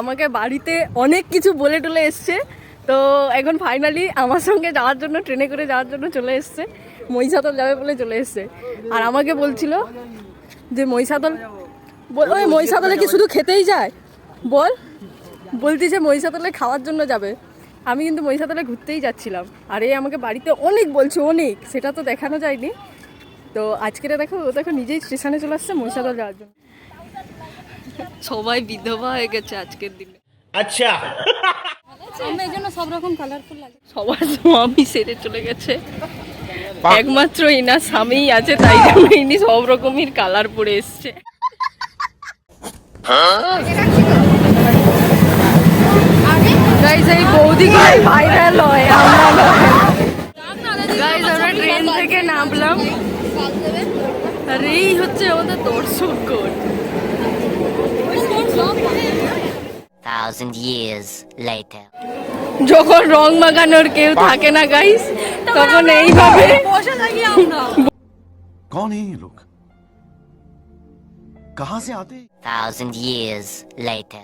আমাকে বাড়িতে অনেক কিছু বলে টলে এসছে। তো এখন ফাইনালি আমার সঙ্গে যাওয়ার জন্য, ট্রেনে করে যাওয়ার জন্য চলে এসছে। মহিষাদল যাবে বলে চলে এসছে। আর আমাকে বলছিল যে মহিষাদল ওই মহিষাদলে কি শুধু খেতেই যায়? বল বলতিছে মহিষাদলে খাওয়ার জন্য যাবে। আমি কিন্তু মহিষাদলে ঘুরতেই যাচ্ছিলাম। আর এই আমাকে বাড়িতে অনেক বলছে, অনেক। সেটা তো দেখানো যায়নি। তো আজকে দেখো, ও দেখো নিজেই স্টেশনে চলে আসছে মহিষাদল যাওয়ার জন্য। সবাই বিধবা হয়ে গেছে আজকের দিনে। আচ্ছা। আমার জন্য সব রকম কালারফুল লাগে। সবার সেরে চলে গেছে। একমাত্র ইনা স্বামী আছে তাই জন্য ইনি সব রকমের কালার পরে এসছে। আমরা ট্রেন থেকে নামলাম। হচ্ছে আমাদের দর্শক thousand years later. যখন রং মাখানোর কেউ থাকে না গাইস তখন এইভাবে বসে থাকি আমরা कौन है ये लोग कहां से आते हैं? Thousand years later.